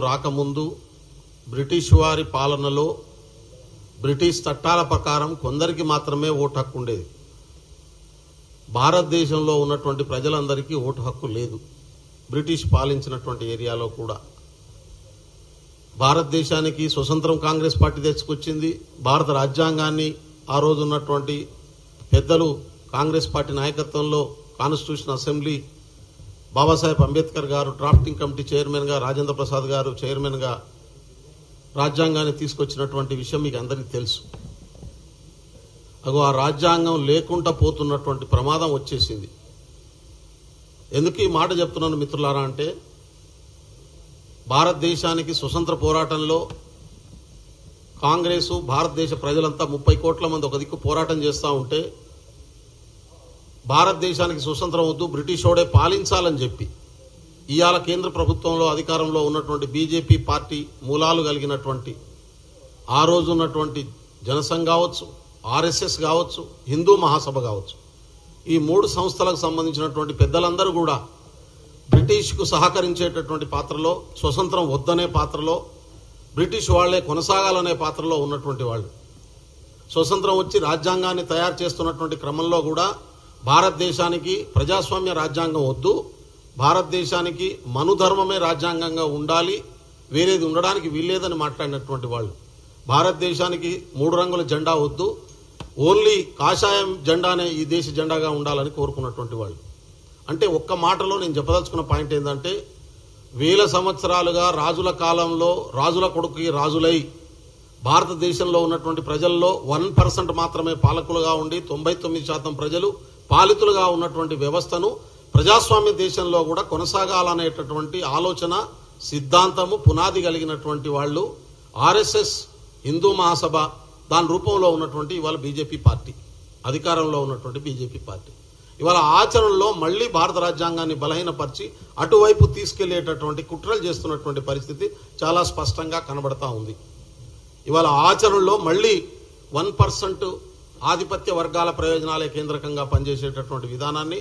రాకముందు బ్రిటిష్ వారి పాలనలో బ్రిటిష్ చట్టాల ప్రకారం కొందరికి మాత్రమే ఓటు హక్కు ఉండేది. భారతదేశంలో ఉన్నటువంటి ప్రజలందరికీ ఓటు హక్కు లేదు. బ్రిటిష్ పాలించినటువంటి ఏరియాలో కూడా. భారతదేశానికి స్వతంత్రం కాంగ్రెస్ పార్టీ తెచ్చుకొచ్చింది. భారత రాజ్యాంగాన్ని ఆ రోజు ఉన్నటువంటి పెద్దలు కాంగ్రెస్ పార్టీ నాయకత్వంలో కాన్స్టిట్యూషన్ అసెంబ్లీ బాబాసాహెబ్ అంబేద్కర్ గారు డ్రాఫ్టింగ్ కమిటీ చైర్మన్గా రాజేంద్ర ప్రసాద్ గారు చైర్మన్గా రాజ్యాంగాన్ని తీసుకొచ్చినటువంటి విషయం మీకు అందరికీ తెలుసు. అగో ఆ రాజ్యాంగం లేకుండా పోతున్నటువంటి ప్రమాదం వచ్చేసింది. ఎందుకు ఈ మాట చెప్తున్నాను మిత్రులారా అంటే భారతదేశానికి స్వతంత్ర పోరాటంలో కాంగ్రెసు భారతదేశ ప్రజలంతా ముప్పై కోట్ల మంది ఒక దిక్కు పోరాటం చేస్తూ ఉంటే భారతదేశానికి స్వతంత్రం వద్దు బ్రిటిష్ వాడే పాలించాలని చెప్పి. ఇవాళ కేంద్ర ప్రభుత్వంలో అధికారంలో ఉన్నటువంటి బీజేపీ పార్టీ మూలాలు కలిగినటువంటి ఆ రోజు ఉన్నటువంటి జనసంఘ్ కావచ్చు ఆర్ఎస్ఎస్ కావచ్చు హిందూ మహాసభ కావచ్చు. ఈ మూడు సంస్థలకు సంబంధించినటువంటి పెద్దలందరూ కూడా బ్రిటిష్కు సహకరించేటటువంటి పాత్రలో స్వతంత్రం వద్దనే పాత్రలో బ్రిటిష్ వాళ్ళే కొనసాగాలనే పాత్రలో ఉన్నటువంటి వాళ్ళు. స్వతంత్రం వచ్చి రాజ్యాంగాన్ని తయారు చేస్తున్నటువంటి క్రమంలో కూడా భారతదేశానికి ప్రజాస్వామ్య రాజ్యాంగం వద్దు భారతదేశానికి మనుధర్మమే రాజ్యాంగంగా ఉండాలి వేరేది ఉండడానికి వీల్లేదని మాట్లాడినటువంటి వాళ్ళు. భారతదేశానికి మూడు రంగుల జెండా వద్దు ఓన్లీ కాషాయం జెండానే ఈ దేశ జెండాగా ఉండాలని కోరుకున్నటువంటి వాళ్ళు. అంటే ఒక్క మాటలో నేను చెప్పదలుచుకున్న పాయింట్ ఏంటంటే వేల సంవత్సరాలుగా రాజుల కాలంలో రాజుల కొడుకుకి రాజులై భారతదేశంలో ఉన్నటువంటి ప్రజల్లో వన్ పర్సెంట్ మాత్రమే పాలకులుగా ఉండి తొంభై తొమ్మిది శాతం ప్రజలు పాలితులుగా ఉన్నటువంటి వ్యవస్థను ప్రజాస్వామ్య దేశంలో కూడా కొనసాగాలనేటటువంటి ఆలోచన సిద్ధాంతము పునాది కలిగినటువంటి వాళ్ళు ఆర్ఎస్ఎస్ హిందూ మహాసభ దాని రూపంలో ఉన్నటువంటి ఇవాళ బీజేపీ పార్టీ అధికారంలో ఉన్నటువంటి బీజేపీ పార్టీ. ఇవాళ ఆచరణలో మళ్ళీ భారత రాజ్యాంగాన్ని బలహీనపరిచి అటువైపు తీసుకెళ్ళేటటువంటి కుట్రలు చేస్తున్నటువంటి పరిస్థితి చాలా స్పష్టంగా కనబడతా ఉంది. ఇవాళ ఆచరణలో మళ్ళీ వన్ పర్సెంట్ ఆధిపత్య వర్గాల ప్రయోజనాలే కేంద్రకంగా పనిచేసేటటువంటి విధానాన్ని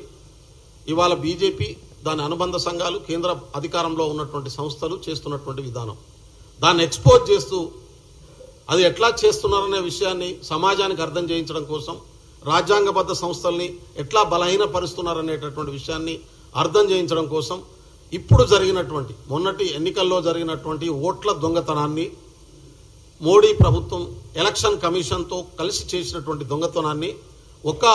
ఇవాళ బీజేపీ దాని అనుబంధ సంఘాలు కేంద్ర అధికారంలో ఉన్నటువంటి సంస్థలు చేస్తున్నటువంటి విధానం. దాన్ని ఎక్స్పోజ్ చేస్తూ అది ఎట్లా చేస్తున్నారనే విషయాన్ని సమాజానికి అర్థం చేయించడం కోసం రాజ్యాంగబద్ధ సంస్థల్ని ఎట్లా బలహీనపరుస్తున్నారనేటటువంటి విషయాన్ని అర్థం చేయించడం కోసం ఇప్పుడు జరిగినటువంటి మొన్నటి ఎన్నికల్లో జరిగినటువంటి ఓట్ల దొంగతనాన్ని మోడీ ప్రభుత్వం ఎలక్షన్ కమిషన్తో కలిసి చేసినటువంటి దొంగతనాన్ని ఒక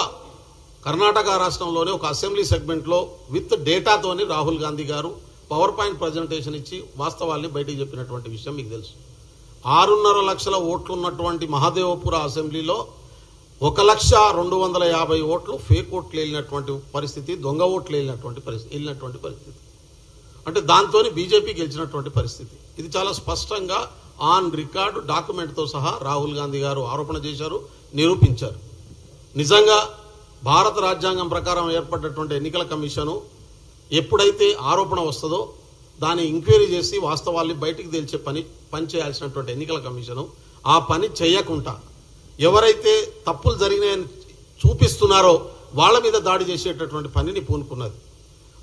కర్ణాటక రాష్ట్రంలోనే ఒక అసెంబ్లీ సెగ్మెంట్లో విత్ డేటాతోని రాహుల్ గాంధీ గారు పవర్ పాయింట్ ప్రజెంటేషన్ ఇచ్చి వాస్తవాల్ని బయటికి చెప్పినటువంటి విషయం మీకు తెలుసు. ఆరున్నర లక్షల ఓట్లు ఉన్నటువంటి మహాదేవపుర అసెంబ్లీలో ఒక లక్ష రెండు వందల యాభై ఓట్లు ఫేక్ ఓట్లు వెళ్ళినటువంటి పరిస్థితి దొంగ ఓట్లు వెళ్ళినటువంటి పరిస్థితి వెళ్ళినటువంటి పరిస్థితి. అంటే దాంతో బీజేపీ గెలిచినటువంటి పరిస్థితి. ఇది చాలా స్పష్టంగా ఆన్ రికార్డు డాక్యుమెంట్తో సహా రాహుల్ గాంధీ గారు ఆరోపణ చేశారు నిరూపించారు. నిజంగా భారత రాజ్యాంగం ప్రకారం ఏర్పడినటువంటి ఎన్నికల కమిషను ఎప్పుడైతే ఆరోపణ వస్తుందో దాన్ని ఎంక్వైరీ చేసి వాస్తవాల్ని బయటికి తెలిసే పని పని చేయాల్సినటువంటి ఎన్నికల కమిషను ఆ పని చేయకుండా ఎవరైతే తప్పులు జరిగినాయని చూపిస్తున్నారో వాళ్ళ మీద దాడి చేసేటటువంటి పనిని పూనుకున్నది.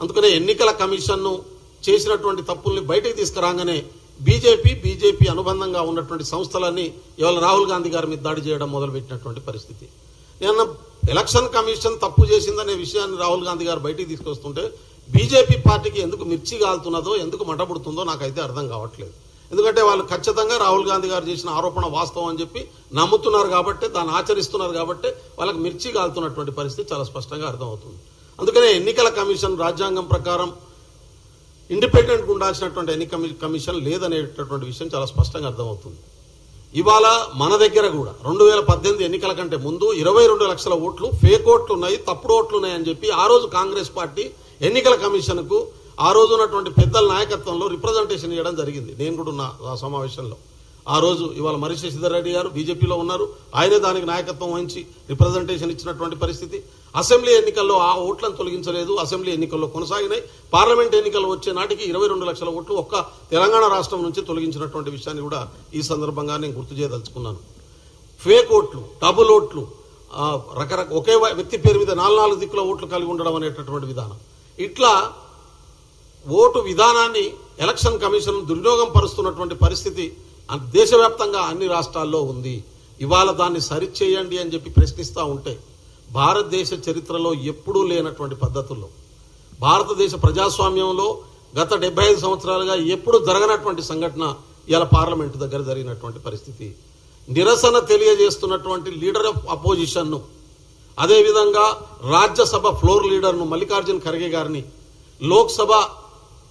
అందుకనే ఎన్నికల కమిషన్ను చేసినటువంటి తప్పుల్ని బయటికి తీసుకురాగానే బీజేపీ బీజేపీ అనుబంధంగా ఉన్నటువంటి సంస్థలన్నీ ఇవాళ రాహుల్ గాంధీ గారి మీద దాడి చేయడం మొదలుపెట్టినటువంటి పరిస్థితి. నిన్న ఎలక్షన్ కమిషన్ తప్పు చేసిందనే విషయాన్ని రాహుల్ గాంధీ గారు బయటికి తీసుకొస్తుంటే బీజేపీ పార్టీకి ఎందుకు మిర్చి కాలుతున్నదో ఎందుకు మంటపడుతుందో నాకైతే అర్థం కావట్లేదు. ఎందుకంటే వాళ్ళు ఖచ్చితంగా రాహుల్ గాంధీ గారు చేసిన ఆరోపణ వాస్తవం అని చెప్పి నమ్ముతున్నారు కాబట్టి దాన్ని ఆచరిస్తున్నారు కాబట్టి వాళ్ళకి మిర్చి కాలుతున్నటువంటి పరిస్థితి చాలా స్పష్టంగా అర్థమవుతుంది. అందుకనే ఎన్నికల కమిషన్ రాజ్యాంగం ప్రకారం ఇండిపెండెంట్ ఉండాల్సినటువంటి ఎన్నిక కమిషన్ లేదనేటటువంటి విషయం చాలా స్పష్టంగా అర్థమవుతుంది. ఇవాళ మన దగ్గర కూడా రెండు వేల పద్దెనిమిది ఎన్నికల కంటే ముందు ఇరవై రెండు లక్షల ఓట్లు ఫేక్ ఓట్లు ఉన్నాయి తప్పుడు ఓట్లు ఉన్నాయని చెప్పి ఆ రోజు కాంగ్రెస్ పార్టీ ఎన్నికల కమిషన్కు ఆ రోజు ఉన్నటువంటి పెద్దల నాయకత్వంలో రిప్రజెంటేషన్ ఇవ్వడం జరిగింది. నేను కూడా ఉన్న ఆ సమావేశంలో. ఆ రోజు ఇవాళ మరి శశిధర్ రెడ్డి గారు బీజేపీలో ఉన్నారు. ఆయనే దానికి నాయకత్వం వహించి రిప్రజెంటేషన్ ఇచ్చినటువంటి పరిస్థితి. అసెంబ్లీ ఎన్నికల్లో ఆ ఓట్లను తొలగించలేదు. అసెంబ్లీ ఎన్నికల్లో కొనసాగినాయి. పార్లమెంట్ ఎన్నికలు వచ్చే నాటికి ఇరవై రెండు లక్షల ఓట్లు ఒక్క తెలంగాణ రాష్ట్రం నుంచి తొలగించినటువంటి విషయాన్ని కూడా ఈ సందర్భంగా నేను గుర్తు చేయదలుచుకున్నాను. ఫేక్ ఓట్లు డబుల్ ఓట్లు రకరక రకరకాల ఒకే వ్యక్తి పేరు మీద నాలుగు నాలుగు దిక్కుల ఓట్లు కలిగి ఉండడం అనేటటువంటి విధానం. ఇట్లా ఓటు విధానాన్ని ఎలక్షన్ కమిషన్ దుర్వినియోగం పరుస్తున్నటువంటి పరిస్థితి దేశవ్యాప్తంగా అన్ని రాష్ట్రాల్లో ఉంది. ఇవాళ దాన్ని సరిచేయండి అని చెప్పి ప్రశ్నిస్తూ ఉంటే భారతదేశ చరిత్రలో ఎప్పుడూ లేనటువంటి పద్ధతుల్లో భారతదేశ ప్రజాస్వామ్యంలో గత డెబ్బై ఐదు సంవత్సరాలుగా ఎప్పుడు జరగనటువంటి సంఘటన ఇలా పార్లమెంటు దగ్గర జరిగినటువంటి పరిస్థితి. నిరసన తెలియజేస్తున్నటువంటి లీడర్ ఆఫ్ అపోజిషన్ను అదేవిధంగా రాజ్యసభ ఫ్లోర్ లీడర్ను మల్లికార్జున్ ఖర్గే గారిని లోక్సభ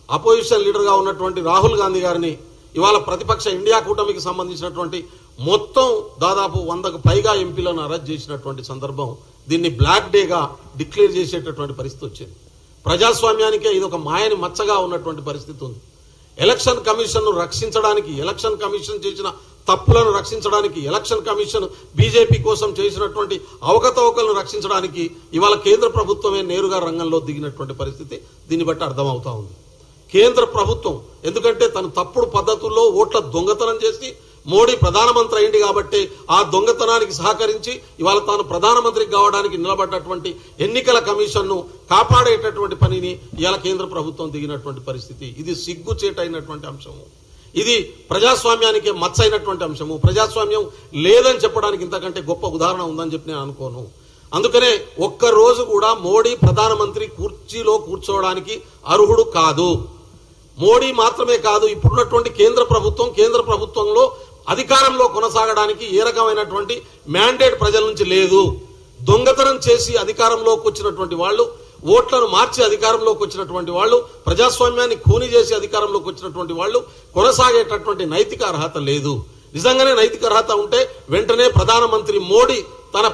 అపోజిషన్ లీడర్గా ఉన్నటువంటి రాహుల్ గాంధీ గారిని ఇవాళ ప్రతిపక్ష ఇండియా కూటమికి సంబంధించినటువంటి మొత్తం దాదాపు వందకు పైగా ఎంపీలను అరెస్ట్ చేసినటువంటి సందర్భం దీన్ని బ్లాక్ డేగా డిక్లేర్ చేసేటటువంటి పరిస్థితి వచ్చింది. ప్రజాస్వామ్యానికే ఇది ఒక మాయని మచ్చగా ఉన్నటువంటి పరిస్థితి ఉంది. ఎలక్షన్ కమిషన్ను రక్షించడానికి ఎలక్షన్ కమిషన్ చేసిన తప్పులను రక్షించడానికి ఎలక్షన్ కమిషన్ బీజేపీ కోసం చేసినటువంటి అవకతవకలను రక్షించడానికి ఇవాళ కేంద్ర ప్రభుత్వమే నేరుగా రంగంలో దిగినటువంటి పరిస్థితి దీన్ని బట్టి అర్థమవుతా ఉంది. కేంద్ర ప్రభుత్వం. ఎందుకంటే తను తప్పుడు పద్ధతుల్లో ఓట్ల దొంగతనం చేసి మోడీ ప్రధానమంత్రి అయింది కాబట్టి ఆ దొంగతనానికి సహకరించి ఇవాళ తాను ప్రధానమంత్రికి కావడానికి నిలబడ్డటువంటి ఎన్నికల కమిషన్ను కాపాడేటటువంటి పనిని ఇవాళ కేంద్ర ప్రభుత్వం దిగినటువంటి పరిస్థితి. ఇది సిగ్గుచేటైనటువంటి అంశము. ఇది ప్రజాస్వామ్యానికి మచ్చైనటువంటి అంశము. ప్రజాస్వామ్యం లేదని చెప్పడానికి ఇంతకంటే గొప్ప ఉదాహరణ ఉందని చెప్పి నేను అనుకోను. అందుకనే ఒక్క రోజు కూడా మోడీ ప్రధానమంత్రి కుర్చీలో కూర్చోవడానికి అర్హుడు కాదు. మోడీ మాత్రమే కాదు ఇప్పుడున్నటువంటి కేంద్ర ప్రభుత్వం కేంద్ర ప్రభుత్వంలో అధికారంలో కొనసాగడానికి ఏ రకమైనటువంటి మ్యాండేట్ ప్రజల నుంచి లేదు. దొంగతనం చేసి అధికారంలోకి వచ్చినటువంటి వాళ్ళు ఓట్లను మార్చి అధికారంలోకి వచ్చినటువంటి వాళ్ళు ప్రజాస్వామ్యాన్ని ఖూని చేసి అధికారంలోకి వచ్చినటువంటి వాళ్ళు కొనసాగేటటువంటి నైతిక అర్హత లేదు. నిజంగానే నైతిక అర్హత ఉంటే వెంటనే ప్రధానమంత్రి మోడీ తన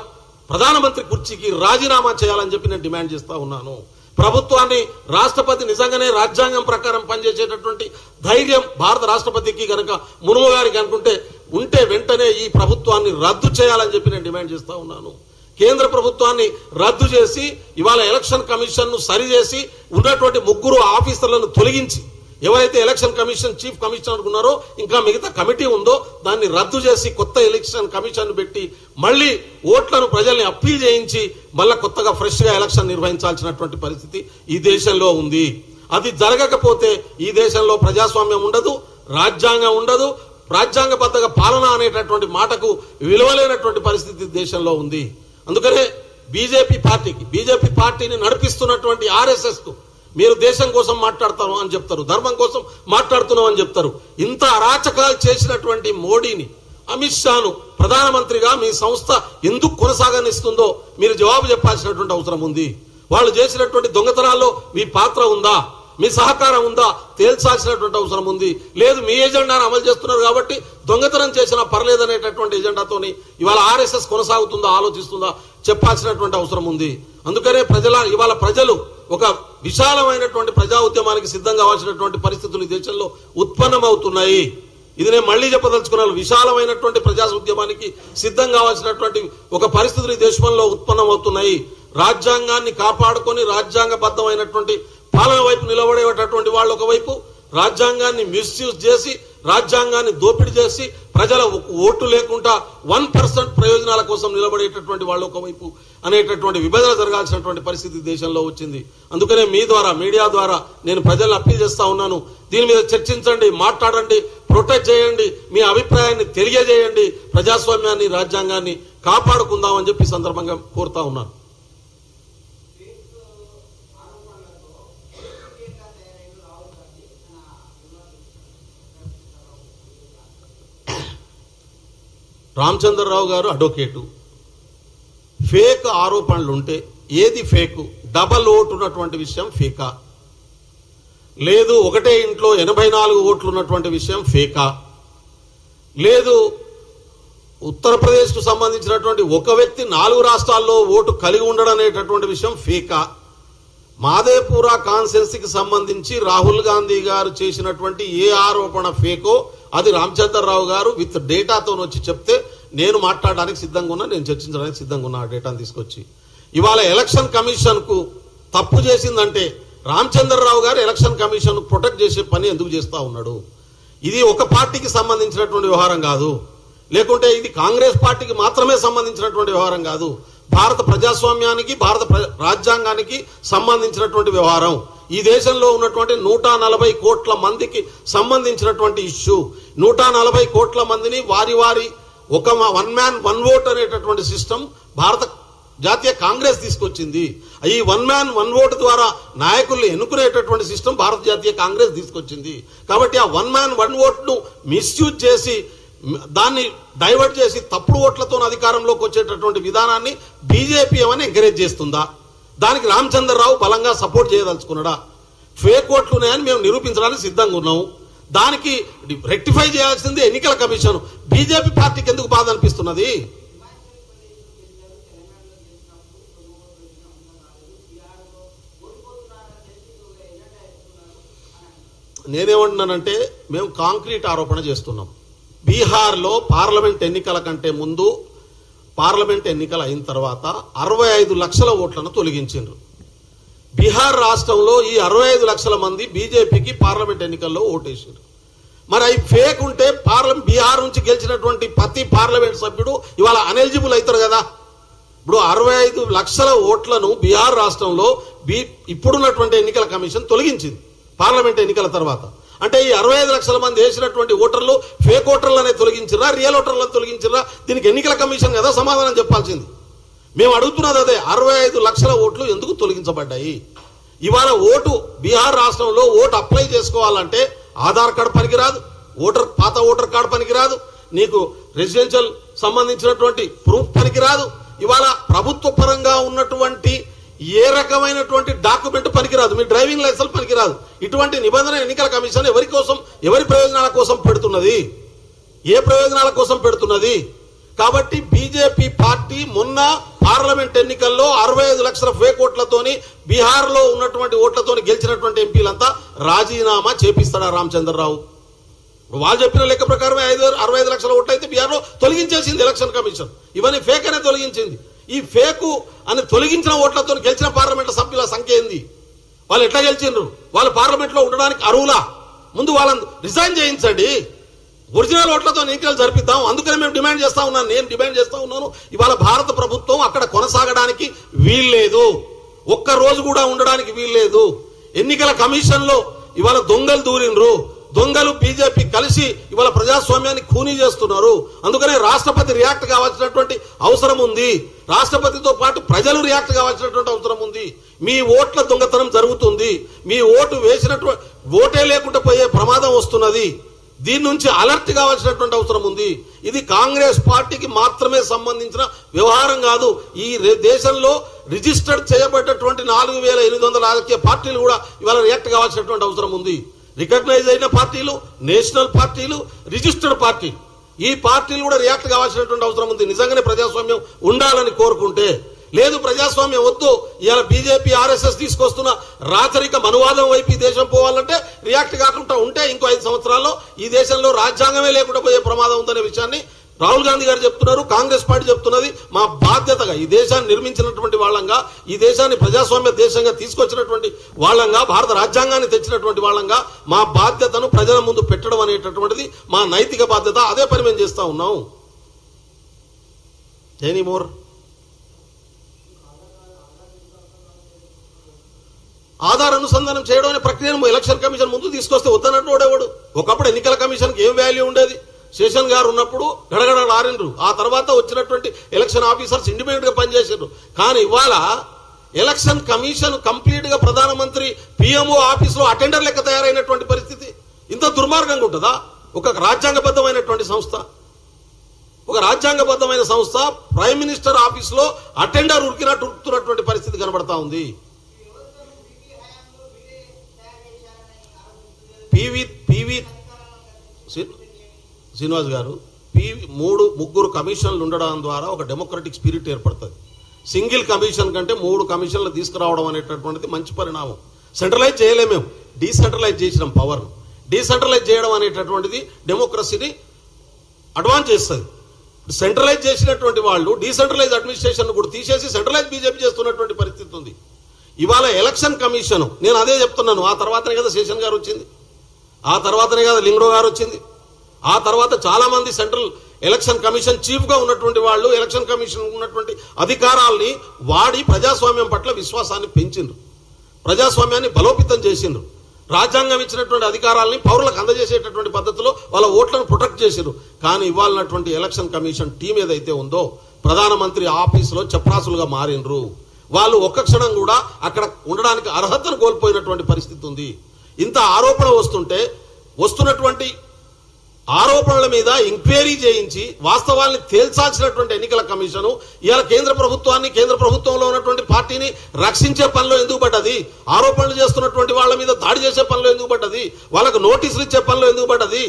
ప్రధానమంత్రి కుర్చీకి రాజీనామా చేయాలని చెప్పి నేను డిమాండ్ చేస్తా ఉన్నాను. ప్రభుత్వాన్ని రాష్ట్రపతి నిజంగానే రాజ్యాంగం ప్రకారం పనిచేసేటటువంటి ధైర్యం భారత రాష్ట్రపతికి కనుక మునుము గారికి అనుకుంటే ఉంటే వెంటనే ఈ ప్రభుత్వాన్ని రద్దు చేయాలని చెప్పి నేను డిమాండ్ చేస్తా ఉన్నాను. కేంద్ర ప్రభుత్వాన్ని రద్దు చేసి ఇవాళ ఎలక్షన్ కమిషన్ను సరిచేసి ఉన్నటువంటి ముగ్గురు ఆఫీసర్లను తొలగించి ఎవరైతే ఎలక్షన్ కమిషన్ చీఫ్ కమిషనర్ ఉన్నారో ఇంకా మిగతా కమిటీ ఉందో దాన్ని రద్దు చేసి కొత్త ఎలక్షన్ కమిషన్ పెట్టి మళ్ళీ ఓట్లను ప్రజల్ని అప్పీల్ చేయించి మళ్ళా కొత్తగా ఫ్రెష్గా ఎలక్షన్ నిర్వహించాల్సినటువంటి పరిస్థితి ఈ దేశంలో ఉంది. అది జరగకపోతే ఈ దేశంలో ప్రజాస్వామ్యం ఉండదు రాజ్యాంగం ఉండదు రాజ్యాంగబద్ధంగా పాలన అనేటటువంటి మాటకు విలువలేనటువంటి పరిస్థితి దేశంలో ఉంది. అందుకనే బీజేపీ పార్టీకి బీజేపీ పార్టీని నడిపిస్తున్నటువంటి ఆర్ఎస్ఎస్కు మీరు దేశం కోసం మాట్లాడతారు అని చెప్తారు. ధర్మం కోసం మాట్లాడుతున్నాం అని చెప్తారు. ఇంత అరాచకాలు చేసినటువంటి మోడీని అమిత్ షాను ప్రధానమంత్రిగా మీ సంస్థ ఎందుకు కొనసాగనిస్తుందో మీరు జవాబు చెప్పాల్సినటువంటి అవసరం ఉంది. వాళ్ళు చేసినటువంటి దొంగతనాల్లో మీ పాత్ర ఉందా? మీ సహకారం ఉందా? తేల్చాల్సినటువంటి అవసరం ఉంది. లేదు మీ ఎజెండాను అమలు చేస్తున్నారు కాబట్టి దొంగతనం చేసినా పర్లేదనేటటువంటి ఎజెండాతోని ఇవాళ ఆర్ఎస్ఎస్ కొనసాగుతుందా ఆలోచిస్తుందా చెప్పాల్సినటువంటి అవసరం ఉంది. అందుకనే ప్రజల ఇవాళ ప్రజలు ఒక విశాలమైనటువంటి ప్రజా ఉద్యమానికి సిద్ధం కావాల్సినటువంటి పరిస్థితులు ఈ దేశంలో ఉత్పన్నమవుతున్నాయి. ఇది నేను మళ్ళీ చెప్పదలుచుకున్నాను. విశాలమైనటువంటి ప్రజా ఉద్యమానికి సిద్ధం కావాల్సినటువంటి ఒక పరిస్థితులు ఈ దేశంలో ఉత్పన్నమవుతున్నాయి. రాజ్యాంగాన్ని కాపాడుకొని రాజ్యాంగబద్ధమైనటువంటి పాలన వైపు నిలబడేటటువంటి వాళ్ళు ఒకవైపు రాజ్యాంగాన్ని మిస్యూజ్ చేసి రాజ్యాంగాన్ని దోపిడీ చేసి ప్రజల ఓటు లేకుండా వన్ పర్సెంట్ ప్రయోజనాల కోసం నిలబడేటటువంటి వాళ్ళు ఒకవైపు అనేటటువంటి విభజన జరగాల్సినటువంటి పరిస్థితి దేశంలో వచ్చింది. అందుకనే మీ ద్వారా మీడియా ద్వారా నేను ప్రజలను అప్పీల్ చేస్తా ఉన్నాను. దీని మీద చర్చించండి మాట్లాడండి ప్రొటెక్ట్ చేయండి మీ అభిప్రాయాన్ని తెలియజేయండి ప్రజాస్వామ్యాన్ని రాజ్యాంగాన్ని కాపాడుకుందామని చెప్పి సందర్భంగా కోరుతా ఉన్నాను. రామచంద్రరావు గారు అడ్వకేటు. ఫేక్ ఆరోపణలు ఉంటే ఏది ఫేకు? డబల్ ఓటు ఉన్నటువంటి విషయం ఫేకా? లేదు ఒకటే ఇంట్లో ఎనభై నాలుగు ఓట్లు ఉన్నటువంటి విషయం ఫేకా? లేదు ఉత్తరప్రదేశ్కు సంబంధించినటువంటి ఒక వ్యక్తి నాలుగు రాష్ట్రాల్లో ఓటు కలిగి ఉండడం అనేటటువంటి విషయం ఫేకా? మాదేపురా కాన్సెన్సీకి సంబంధించి రాహుల్ గాంధీ గారు చేసినటువంటి ఏ ఆరోపణ ఫేకో అది రామచంద్రరావు గారు విత్ డేటాతో వచ్చి చెప్తే నేను మాట్లాడడానికి సిద్ధంగా ఉన్నా నేను చర్చించడానికి సిద్ధంగా ఉన్నా ఆ డేటాను తీసుకొచ్చి. ఇవాళ ఎలక్షన్ కమిషన్కు తప్పు చేసిందంటే రామచంద్రరావు గారు ఎలక్షన్ కమిషన్ ప్రొటెక్ట్ చేసే పని ఎందుకు చేస్తా ఉన్నాడు? ఇది ఒక పార్టీకి సంబంధించినటువంటి వ్యవహారం కాదు. లేకుంటే ఇది కాంగ్రెస్ పార్టీకి మాత్రమే సంబంధించినటువంటి వ్యవహారం కాదు. భారత ప్రజాస్వామ్యానికి భారత ప్ర- రాజ్యాంగానికి సంబంధించినటువంటి వ్యవహారం. ఈ దేశంలో ఉన్నటువంటి నూట నలభై కోట్ల మందికి సంబంధించినటువంటి ఇష్యూ. నూట నలభై కోట్ల మందిని వారి వారి ఒక వన్ మ్యాన్ వన్ ఓట్ అనేటటువంటి సిస్టమ్ భారత జాతీయ కాంగ్రెస్ తీసుకొచ్చింది. ఈ వన్ మ్యాన్ వన్ ఓట్ ద్వారా నాయకుల్ని ఎన్నుకునేటటువంటి సిస్టమ్ భారత జాతీయ కాంగ్రెస్ తీసుకొచ్చింది. కాబట్టి ఆ వన్ మ్యాన్ వన్ ఓట్ను మిస్యూజ్ చేసి దాన్ని డైవర్ట్ చేసి తప్పుడు ఓట్లతో అధికారంలోకి వచ్చేటటువంటి విధానాన్ని బీజేపీ ఏమని ఎంకరేజ్ చేస్తుందా? దానికి రామచంద్రరావు బలంగా సపోర్ట్ చేయదలుచుకున్నాడా? ఫేక్ ఓట్లు ఉన్నాయని మేము నిరూపించడానికి సిద్ధంగా ఉన్నాము దానికి రెక్టిఫై చేయాల్సింది ఎన్నికల కమిషన్. బీజేపీ పార్టీకి ఎందుకు బాధ అనిపిస్తున్నది? నేనేమంటున్నానంటే మేము కాంక్రీట్ ఆరోపణ చేస్తున్నాం. బీహార్లో పార్లమెంట్ ఎన్నికల కంటే ముందు పార్లమెంట్ ఎన్నికలు అయిన తర్వాత అరవై ఐదు లక్షల ఓట్లను తొలగించిండ్రు. బీహార్ రాష్ట్రంలో ఈ అరవై ఐదు లక్షల మంది బీజేపీకి పార్లమెంట్ ఎన్నికల్లో ఓటేసారు మరి అవి ఫేక్ ఉంటే పార్లమెంట్ బీహార్ నుంచి గెలిచినటువంటి ప్రతి పార్లమెంట్ సభ్యుడు ఇవాళ అనెలిజిబుల్ అవుతారు కదా. ఇప్పుడు అరవై ఐదు లక్షల ఓట్లను బీహార్ రాష్ట్రంలో బీ ఇప్పుడున్నటువంటి ఎన్నికల కమిషన్ తొలగించింది పార్లమెంట్ ఎన్నికల తర్వాత. అంటే ఈ అరవై ఐదు లక్షల మంది వేసినటువంటి ఓటర్లు ఫేక్ ఓటర్లనే తొలగించరా రియల్ ఓటర్లను తొలగించరా దీనికి ఎన్నికల కమిషన్ కదా సమాధానం చెప్పాల్సింది. మేము అడుగుతున్నది అదే అరవై ఐదు లక్షల ఓట్లు ఎందుకు తొలగించబడ్డాయి? ఇవాళ ఓటు బీహార్ రాష్ట్రంలో ఓటు అప్లై చేసుకోవాలంటే ఆధార్ కార్డు పనికిరాదు ఓటర్ పాత ఓటర్ కార్డు పనికిరాదు నీకు రెసిడెన్షియల్ సంబంధించినటువంటి ప్రూఫ్ పనికిరాదు. ఇవాళ ప్రభుత్వ పరంగా ఉన్నటువంటి ఏ రకమైనటువంటి డాక్యుమెంట్ పనికిరాదు. మీ డ్రైవింగ్ లైసెన్స్ పనికిరాదు. ఇటువంటి నిబంధన ఎన్నికల కమిషన్ ఎవరి కోసం ఎవరి ప్రయోజనాల కోసం పెడుతున్నది? ఏ ప్రయోజనాల కోసం పెడుతున్నది? కాబట్టి బీజేపీ పార్టీ మొన్న పార్లమెంట్ ఎన్నికల్లో అరవై ఐదు లక్షల ఫేక్ ఓట్లతోని బీహార్లో ఉన్నటువంటి ఓట్లతోని గెలిచినటువంటి ఎంపీలంతా రాజీనామా చేపిస్తాడా రామచంద్రరావు? వాళ్ళు చెప్పిన లెక్క ప్రకారం ఐదు అరవై ఐదు లక్షల ఓట్లు అయితే బీహార్లో తొలగించేసింది ఎలక్షన్ కమిషన్. ఇవన్నీ ఫేక్ అనే తొలగించింది. ఈ ఫేకు అని తొలగించిన ఓట్లతో గెలిచిన పార్లమెంట్ సభ్యుల సంఖ్య ఏంది? వాళ్ళు ఎట్లా గెలిచిండ్రు? వాళ్ళు పార్లమెంట్లో ఉండడానికి అరువులా ముందు వాళ్ళని రిజైన్ చేయించండి. ఒరిజినల్ ఓట్లతో ఎన్నికలు జరిపిద్దాం. అందుకనే మేము డిమాండ్ చేస్తా ఉన్నాను. నేను డిమాండ్ చేస్తా ఉన్నాను. ఇవాళ భారత ప్రభుత్వం అక్కడ కొనసాగడానికి వీల్లేదు. ఒక్క రోజు కూడా ఉండడానికి వీల్లేదు. ఎన్నికల కమిషన్లో ఇవాళ దొంగలు దూరిండ్రు. దొంగలు బీజేపీ కలిసి ఇవాళ ప్రజాస్వామ్యాన్ని ఖూనీ చేస్తున్నారు. అందుకనే రాష్ట్రపతి రియాక్ట్ కావాల్సినటువంటి అవసరం ఉంది. రాష్ట్రపతితో పాటు ప్రజలు రియాక్ట్ కావాల్సినటువంటి అవసరం ఉంది. మీ ఓట్ల దొంగతనం జరుగుతుంది. మీ ఓటు వేసినటువంటి ఓటే లేకుండా పోయే ప్రమాదం వస్తున్నది. దీని నుంచి అలర్ట్ కావాల్సినటువంటి అవసరం ఉంది. ఇది కాంగ్రెస్ పార్టీకి మాత్రమే సంబంధించిన వ్యవహారం కాదు. ఈ దేశంలో రిజిస్టర్డ్ చేయబడ్డటువంటి నాలుగు వేల ఎనిమిది వందల రాజకీయ పార్టీలు కూడా ఇవాళ రియాక్ట్ కావాల్సినటువంటి అవసరం ఉంది. రికగ్నైజ్ అయిన పార్టీలు నేషనల్ పార్టీలు రిజిస్టర్డ్ పార్టీలు. ఈ పార్టీలు కూడా రియాక్ట్ కావాల్సినటువంటి అవసరం ఉంది. నిజంగానే ప్రజాస్వామ్యం ఉండాలని కోరుకుంటే. లేదు ప్రజాస్వామ్యం వద్దు. ఇవాళ బీజేపీ ఆర్ఎస్ఎస్ తీసుకొస్తున్న రాచరిక మనువాదం వైపు ఈ దేశం పోవాలంటే రియాక్ట్ కాకుండా ఉంటే ఇంకో ఐదు సంవత్సరాల్లో ఈ దేశంలో రాజ్యాంగమే లేకుండా పోయే ప్రమాదం ఉందనే విషయాన్ని రాహుల్ గాంధీ గారు చెప్తున్నారు కాంగ్రెస్ పార్టీ చెప్తున్నది మా బాధ్యతగా ఈ దేశాన్ని నిర్మించినటువంటి వాళ్ళంగా ఈ దేశాన్ని ప్రజాస్వామ్య దేశంగా తీసుకొచ్చినటువంటి వాళ్ళంగా భారత రాజ్యాంగాన్ని తెచ్చినటువంటి వాళ్ళంగా మా బాధ్యతను ప్రజల ముందు పెట్టడం అనేటటువంటిది మా నైతిక బాధ్యత అదే పని మేము చేస్తా ఉన్నాం. ఎనీ మోర్ ఆధార్ అనుసంధానం చేయడం అనే ప్రక్రియను ఎలక్షన్ కమిషన్ ముందు తీసుకొస్తే వద్దనట్టు వాడేవాడు. ఒకప్పుడు ఎన్నికల కమిషన్కి ఏం వాల్యూ ఉండేది? శేషన్ గారు ఉన్నప్పుడు గడగడ రారిండ్రు ఆ తర్వాత వచ్చినటువంటి ఎలక్షన్ ఆఫీసర్స్ ఇండిపెండెంట్గా పనిచేసారు కానీ ఇవాళ ఎలక్షన్ కమిషన్ కంప్లీట్గా ప్రధానమంత్రి పిఎంఓ ఆఫీస్లో అటెండర్ లెక్క తయారైనటువంటి పరిస్థితి. ఇంత దుర్మార్గంగా ఉంటుందా? ఒక రాజ్యాంగబద్ధమైనటువంటి సంస్థ. ఒక రాజ్యాంగబద్ధమైన సంస్థ ప్రైమ్ మినిస్టర్ ఆఫీస్లో అటెండర్ ఉరికినట్టు ఉరుకుతున్నటువంటి పరిస్థితి కనబడతా ఉంది. పివి పివి శ్రీనివాస్ గారు పి మూడు ముగ్గురు కమిషన్లు ఉండడం ద్వారా ఒక డెమోక్రటిక్ స్పిరిట్ ఏర్పడుతుంది. సింగిల్ కమిషన్ కంటే మూడు కమిషన్లు తీసుకురావడం అనేటటువంటిది మంచి పరిణామం. సెంట్రలైజ్ చేయలేము డీసెంట్రలైజ్ చేసినాం పవర్ డీసెంట్రలైజ్ చేయడం అనేటటువంటిది డెమోక్రసీని అడ్వాన్స్ చేస్తుంది. సెంట్రలైజ్ చేసినటువంటి వాళ్ళు డీసెంట్రలైజ్ అడ్మినిస్ట్రేషన్ కూడా తీసేసి సెంట్రలైజ్ బీజేపీ చేస్తున్నటువంటి పరిస్థితి ఉంది. ఇవాళ ఎలక్షన్ కమిషన్ నేను అదే చెప్తున్నాను ఆ తర్వాతనే కదా శేషన్ గారు వచ్చింది. ఆ తర్వాతనే కదా లింగడో గారు వచ్చింది. ఆ తర్వాత చాలా మంది సెంట్రల్ ఎలక్షన్ కమిషన్ చీఫ్గా ఉన్నటువంటి వాళ్ళు ఎలక్షన్ కమిషన్ ఉన్నటువంటి అధికారాల్ని వాడి ప్రజాస్వామ్యం పట్ల విశ్వాసాన్ని పెంచిండ్రు. ప్రజాస్వామ్యాన్ని బలోపేతం చేసిండ్రు. రాజ్యాంగం ఇచ్చినటువంటి అధికారాలని పౌరులకు అందజేసేటటువంటి పద్ధతిలో వాళ్ళ ఓట్లను ప్రొటెక్ట్ చేసిండ్రు. కానీ ఇవ్వాలన్నటువంటి ఎలక్షన్ కమిషన్ టీం ఏదైతే ఉందో ప్రధానమంత్రి ఆఫీసులో చప్రాసులుగా మారిండ్రు. వాళ్ళు ఒక్క క్షణం కూడా అక్కడ ఉండడానికి అర్హతను కోల్పోయినటువంటి పరిస్థితి ఉంది. ఇంత ఆరోపణ వస్తుంటే వస్తున్నటువంటి ఆరోపణల మీద ఎంక్వైరీ చేయించి వాస్తవాల్ని తేల్చాల్సినటువంటి ఎన్నికల కమిషను ఇవాళ కేంద్ర ప్రభుత్వాన్ని కేంద్ర ప్రభుత్వంలో ఉన్నటువంటి పార్టీని రక్షించే పనిలో ఎందుకు పడ్డది? ఆరోపణలు చేస్తున్నటువంటి వాళ్ళ మీద దాడి చేసే పనిలో ఎందుకు పడ్డది? వాళ్ళకు నోటీసులు ఇచ్చే పనిలో ఎందుకు పడ్డది?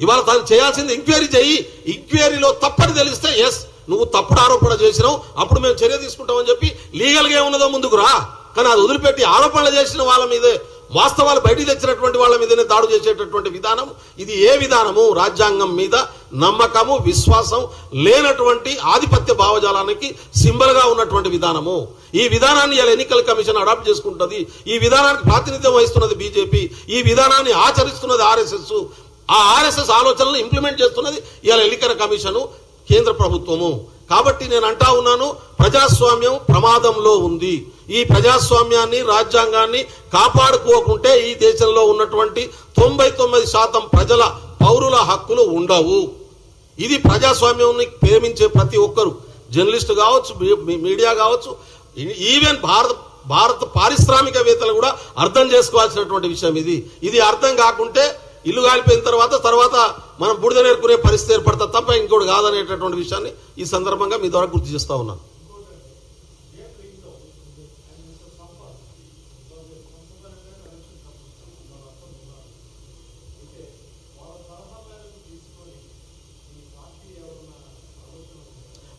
ఇవాళ తాను చేయాల్సింది ఎంక్వైరీ చేయి. ఎంక్వైరీలో తప్పని తెలిస్తే ఎస్ నువ్వు తప్పుడు ఆరోపణ చేసినావు అప్పుడు మేము చర్య తీసుకుంటామని చెప్పి లీగల్గా ఏమున్నదో ముందుకు రా. కానీ అది వదిలిపెట్టి ఆరోపణలు చేసిన వాళ్ళ మీదే వాస్తవాలు బయటికి తెచ్చినటువంటి వాళ్ళ మీదనే దాడు చేసేటటువంటి విధానం. ఇది ఏ విధానము? రాజ్యాంగం మీద నమ్మకము విశ్వాసం లేనటువంటి ఆధిపత్య భావజాలానికి సింబల్గా ఉన్నటువంటి విధానము. ఈ విధానాన్ని ఇలా ఎన్నికల కమిషన్ అడాప్ట్ చేసుకుంటుంది. ఈ విధానానికి ప్రాతినిధ్యం వహిస్తున్నది బీజేపీ. ఈ విధానాన్ని ఆచరిస్తున్నది ఆర్ఎస్ఎస్. ఆ ఆర్ఎస్ఎస్ ఆలోచనలు ఇంప్లిమెంట్ చేస్తున్నది ఇలా ఎన్నికల కమిషను కేంద్ర ప్రభుత్వము. కాబట్టి నేను అంటా ఉన్నాను ప్రజాస్వామ్యం ప్రమాదంలో ఉంది. ఈ ప్రజాస్వామ్యాన్ని రాజ్యాంగాన్ని కాపాడుకోకుంటే ఈ దేశంలో ఉన్నటువంటి తొంభై తొమ్మిది శాతం ప్రజల పౌరుల హక్కులు ఉండవు. ఇది ప్రజాస్వామ్యాన్ని ప్రేమించే ప్రతి ఒక్కరు. జర్నలిస్ట్ కావచ్చు మీ- మీడియా కావచ్చు ఈవెన్ భారత భారత పారిశ్రామికవేత్తలు కూడా అర్థం చేసుకోవాల్సినటువంటి విషయం ఇది. ఇది అర్థం కాకుంటే ఇల్లు కాలిపోయిన తర్వాత తర్వాత మనం బుడిద నేర్చుకునే పరిస్థితి ఏర్పడతా తప్ప ఇంకోటి కాదనేటటువంటి విషయాన్ని ఈ సందర్భంగా మీ ద్వారా గుర్తు చేస్తా ఉన్నాను.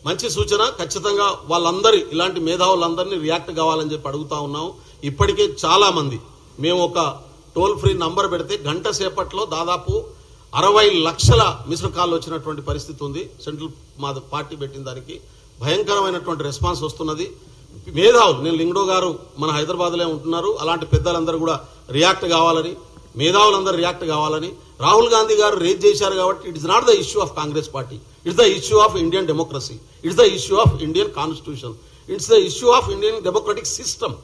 మంచి సూచన ఖచ్చితంగా వాళ్ళందరి ఇలాంటి మేధావులందరినీ రియాక్ట్ కావాలని చెప్పి అడుగుతా ఉన్నాం ఇప్పటికే చాలా మంది మేము ఒక టోల్ ఫ్రీ నంబర్ పెడితే గంట సేపట్లో దాదాపు అరవై లక్షల మిస్డ్ కాల్ వచ్చినటువంటి పరిస్థితి ఉంది. సెంట్రల్ మా పార్టీ పెట్టిన దానికి భయంకరమైనటువంటి రెస్పాన్స్ వస్తున్నది. మేధావులు నేను లింగడో గారు మన హైదరాబాద్లో ఉంటున్నారు. అలాంటి పెద్దలందరూ కూడా రియాక్ట్ కావాలని మేధావులందరూ రియాక్ట్ కావాలని రాహుల్ గాంధీ గారు రేజ్ చేశారు కాబట్టి it is not the issue of Congress party. It's the issue of Indian democracy. It's the issue of Indian constitution. It's the issue of Indian democratic system.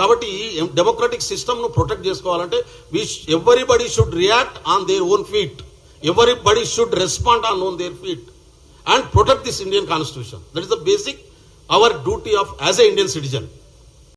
కాబట్టి డెమోక్రటిక్ సిస్టమ్ను protect చేసుకోవాలంటే we everybody should react on their own feet everybody should respond on own their feet and protect this Indian constitution that is the basic our duty of as a Indian citizen